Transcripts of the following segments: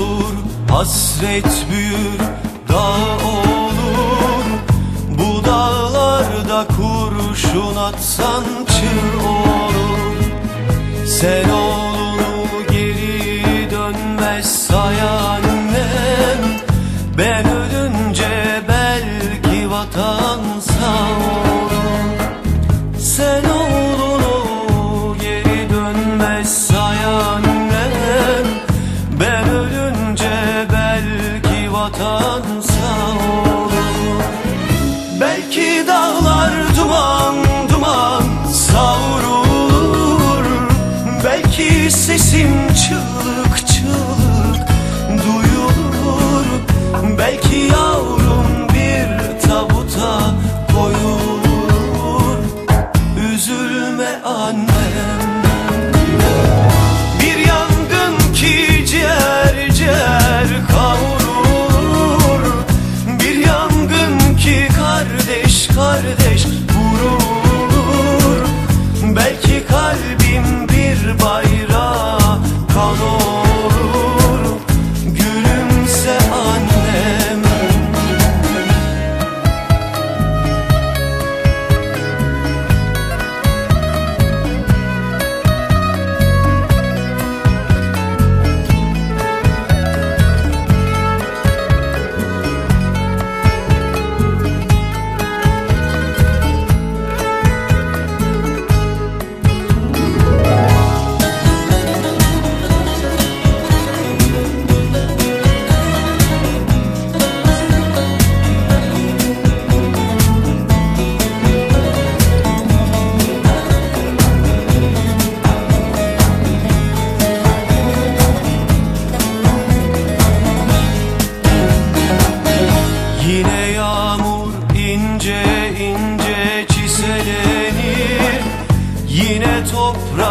Olur hasret büyür dağ olur. Bu dağlarda kurşun atsan çığ olur. Sen oğlunu geri dönmez say annem Ben kan olur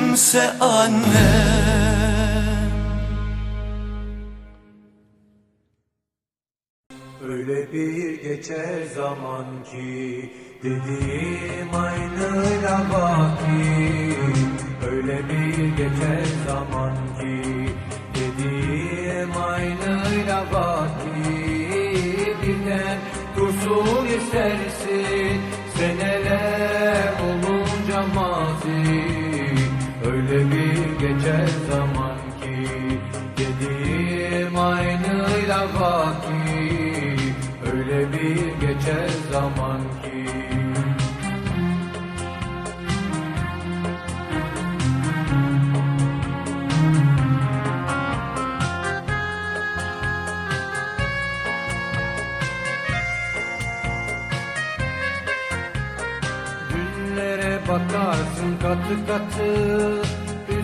Gülümse annem Öyle bir geçer zaman ki Dediğim aynıyla baki. Öyle bir geçer zaman ki Dediğim aynıyla baki. Birden dursun istersin Seneler geçer zaman ki Dediğim aynıyla baki Öyle bir geçer zaman ki. Bakarsın katı katı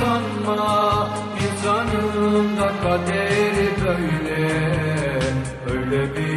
sanma insanın da kaderi böyle. Öyle bir